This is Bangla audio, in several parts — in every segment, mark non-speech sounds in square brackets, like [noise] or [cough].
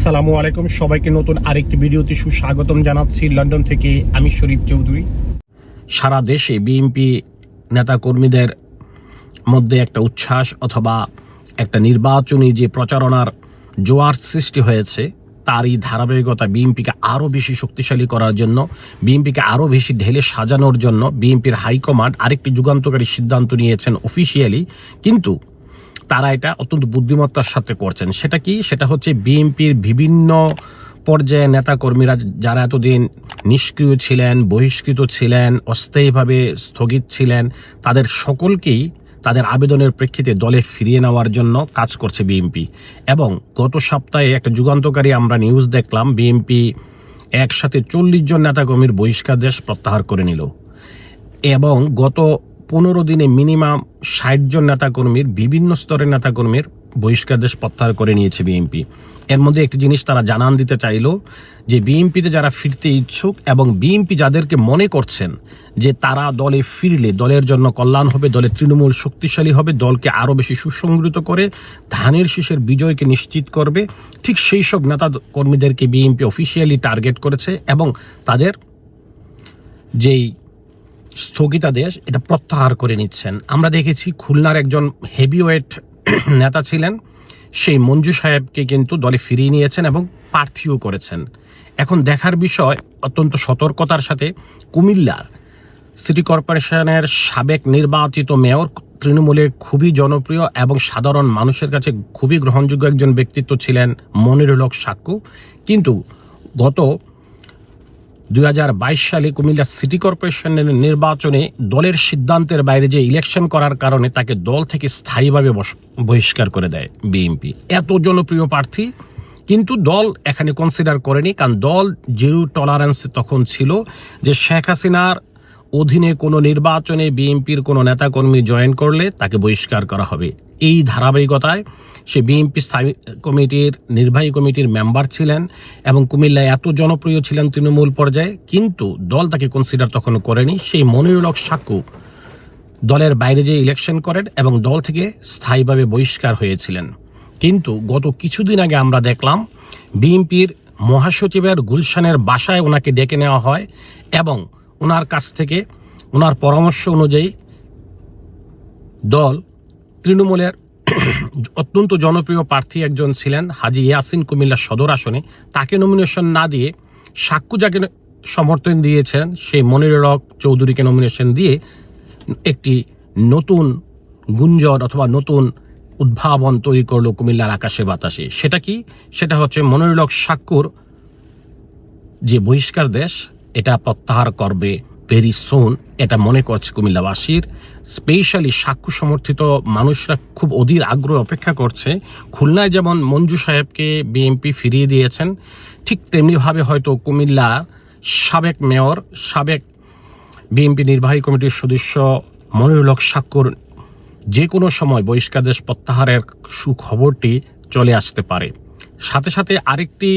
আসসালামু আলাইকুম। সবাইকে নতুন আরেকটি ভিডিওতে সুস্বাগতম জানাচ্ছি। লন্ডন থেকে আমি শরীফ চৌধুরী। সারা দেশে বিএনপি নেতাকর্মীদের মধ্যে একটা উচ্ছ্বাস অথবা একটা নির্বাচনী যে প্রচারণার জোয়ার সৃষ্টি হয়েছে, তারই ধারাবাহিকতা বিএনপিকে আরও বেশি শক্তিশালী করার জন্য বিএনপিকে আরও বেশি ঢেলে সাজানোর জন্য বিএনপির হাইকমান্ড আরেকটি যুগান্তকারী সিদ্ধান্ত নিয়েছেন অফিসিয়ালি কিন্তু তারা এটা অত্যন্ত বুদ্ধিমত্তার সাথে করছেন। সেটা কি? সেটা হচ্ছে বিএনপির বিভিন্ন পর্যায়ে নেতাকর্মীরা যারা এতদিন নিষ্ক্রিয় ছিলেন, বহিষ্কৃত ছিলেন, অস্থায়ীভাবে স্থগিত ছিলেন, তাদের সকলকেই তাদের আবেদনের প্রেক্ষিতে দলে ফিরিয়ে নেওয়ার জন্য কাজ করছে বিএনপি। এবং গত সপ্তাহে একটা যুগান্তকারী আমরা নিউজ দেখলাম, বিএনপি একসাথে চল্লিশ জন নেতাকর্মীর বহিষ্কারদেশ প্রত্যাহার করে নিল। এবং গত পনেরো দিনে মিনিমাম ষাট জন নেতাকর্মীর, বিভিন্ন স্তরের নেতাকর্মীর বহিষ্কারদেশ প্রত্যাহার করে নিয়েছে বিএনপি। এর মধ্যে একটি জিনিস তারা জানান দিতে চাইল যে, বিএনপিতে যারা ফিরতে ইচ্ছুক এবং বিএনপি যাদেরকে মনে করছেন যে তারা দলে ফিরলে দলের জন্য কল্যাণ হবে দলের তৃণমূল শক্তিশালী হবে, দলকে আরও বেশি সুসংগৃত করে ধানের শীষের বিজয়কে নিশ্চিত করবে, ঠিক সেই সব নেতা কর্মীদেরকে বিএনপি অফিসিয়ালি টার্গেট করেছে এবং তাদের যেই স্থগিতাদেশ এটা প্রত্যাহার করে নিচ্ছেন। আমরা দেখেছি খুলনার একজন হেভিওয়েট [clears throat] নেতা ছিলেন, সেই মঞ্জু সাহেবকে কিন্তু দলে ফিরিয়ে নিয়েছেন এবং প্রার্থীও করেছেন। এখন দেখার বিষয় অত্যন্ত সতর্কতার সাথে কুমিল্লার সিটি কর্পোরেশনের সাবেক নির্বাচিত মেয়র তৃণমূলে খুবই জনপ্রিয় এবং সাধারণ মানুষের কাছে খুবই গ্রহণযোগ্য একজন ব্যক্তিত্ব ছিলেন মনিরুল হক সাক্কু কিন্তু গত দু হাজার বাইশ সালে কুমিল্লা সিটি কর্পোরেশনের নির্বাচনে দলের সিদ্ধান্তের বাইরে যে ইলেকশন করার কারণে তাকে দল থেকে স্থায়ীভাবে বহিষ্কার করে দেয় বিএনপি। এত জনপ্রিয় প্রার্থী, কিন্তু দল এখানে কনসিডার করেনি, কারণ দল জিরো টলারেন্স তখন ছিল যে শেখ হাসিনার অধীনে কোনো নির্বাচনে বিএনপির কোনো নেতাকর্মী জয়েন করলে তাকে বহিষ্কার করা হবে। এই ধারাবাহিকতায় সে বিএনপি স্থায়ী কমিটির, নির্বাহী কমিটির মেম্বার ছিলেন এবং কুমিল্লায় এত জনপ্রিয় ছিলেন তৃণমূল পর্যায়ে, কিন্তু দল তাকে কনসিডার তখন করেনি। সেই মনিরুল সাক্কু দলের বাইরে যে ইলেকশন করেন এবং দল থেকে স্থায়ীভাবে বহিষ্কার হয়েছিলেন। কিন্তু গত কিছুদিন আগে আমরা দেখলাম বিএনপির মহাসচিবের গুলশানের বাসায় ওনাকে ডেকে নেওয়া হয় এবং ওনার কাছ থেকে ওনার পরামর্শ অনুযায়ী দল তৃণমূলের [clears throat] অত্যন্ত জনপ্রিয় প্রার্থী একজন ছিলেন হাজি ইয়াসিন কুমিল্লা সদর আসনে। তাকে নমিনেশন না দিয়ে সাক্কু যাকে সমর্থন দিয়েছেন, সেই মনিরুল চৌধুরীকে নমিনেশন দিয়ে একটি নতুন গুঞ্জন অথবা নতুন উদ্ভাবন তৈরি করল কুমিল্লার আকাশে বাতাসে। সেটা কি? সেটা হচ্ছে মনিরুল হক সাক্কুর যে বহিষ্কার দেশ এটা প্রত্যাহার করবে ভেরি সোন, এটা মনে করছে কুমিল্লাবাসীর। স্পেশালি সাক্ষ্য সমর্থিত মানুষরা খুব অধীর আগ্রহ অপেক্ষা করছে। খুলনায় যেমন মঞ্জু সাহেবকে বিএনপি ফিরিয়ে দিয়েছেন, ঠিক তেমনিভাবে হয়তো কুমিল্লা সাবেক মেয়র, সাবেক বিএনপি নির্বাহী কমিটির সদস্য মনিরুল হক সাক্কুর যে কোনো সময় বহিষ্কারদেশ প্রত্যাহারের সুখবরটি চলে আসতে পারে। সাথে সাথে আরেকটি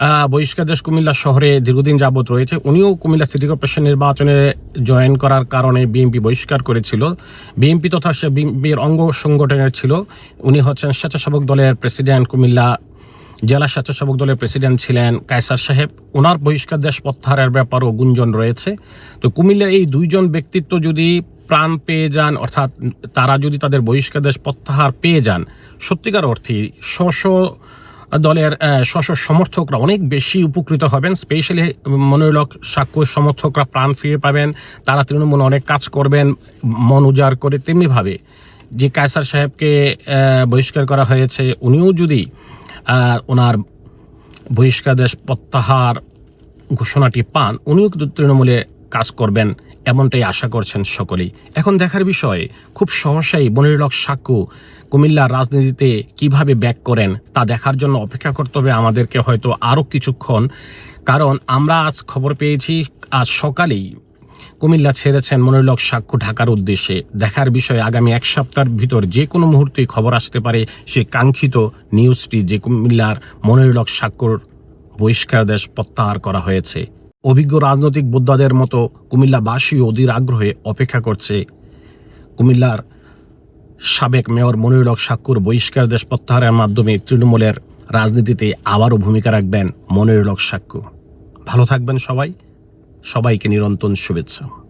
আহ, বহিষ্কারদেশ কুমিল্লা শহরে দীর্ঘদিন যাবৎ রয়েছে। উনিও কুমিল্লা সিটি কর্পোরেশন নির্বাচনে জয়েন করার কারণে বিএনপি বহিষ্কার করেছিল। বিএনপি তথা সে বিএনপির অঙ্গ সংগঠনের ছিল। উনি হচ্ছেন স্বেচ্ছাসেবক দলের প্রেসিডেন্ট। কুমিল্লা জেলা স্বেচ্ছাসেবক দলের প্রেসিডেন্ট ছিলেন কায়সার সাহেব। ওনার বহিষ্কার দেশ প্রত্যাহারের ব্যাপারও গুঞ্জন রয়েছে। তো কুমিল্লা এই দুইজন ব্যক্তিত্ব যদি প্রাণ পেয়ে যান অর্থাৎ তারা যদি তাদের বহিষ্কার দেশ প্রত্যাহার পেয়ে যান সত্যিকার অর্থে স্ব দলের স্ব সমর্থকরা অনেক বেশি উপকৃত হবেন। স্পেশালি মনিরুল হক সাক্ষ্য সমর্থকরা প্রাণ ফিরে পাবেন। তারা তৃণমূল অনেক কাজ করবেন, মন উজাড় করে তেমনিভাবে। যে কায়সার সাহেবকে বহিষ্কার করা হয়েছে, উনিও যদি ওনার বহিষ্কার দেশ প্রত্যাহার ঘোষণাটি পান, উনিও কিন্তু তৃণমূলে কাজ করবেন, এমনটাই আশা করছেন সকলেই। এখন দেখার বিষয়, খুব সহসাই মনিরুল হক সাক্কু কুমিল্লার রাজনীতিতে কীভাবে ব্যাক করেন, তা দেখার জন্য অপেক্ষা করতে হবে আমাদেরকে হয়তো আরও কিছুক্ষণ। কারণ আমরা আজ খবর পেয়েছি, আজ সকালেই কুমিল্লা ছেড়েছেন মনিরুল হক সাক্ষ্য ঢাকার উদ্দেশ্যে। দেখার বিষয়ে, আগামী এক সপ্তাহের ভিতর যে কোনো মুহূর্তেই খবর আসতে পারে সেই কাঙ্ক্ষিত নিউজটি যে কুমিল্লার মনিরুল হক সাক্ষ্যর বহিষ্কার দেশ প্রত্যাহার করা হয়েছে। অভিজ্ঞ রাজনৈতিক বোদ্ধাদের মতো কুমিল্লাবাসী অধীর আগ্রহে অপেক্ষা করছে। কুমিল্লার সাবেক মেয়র মনিরুল হক বহিষ্কার দেশ প্রত্যাহারের মাধ্যমে তৃণমূলের রাজনীতিতে আবারও ভূমিকা রাখবেন মনিরুল হক ভালো থাকবেন সবাই। সবাইকে নিরন্তন শুভেচ্ছা।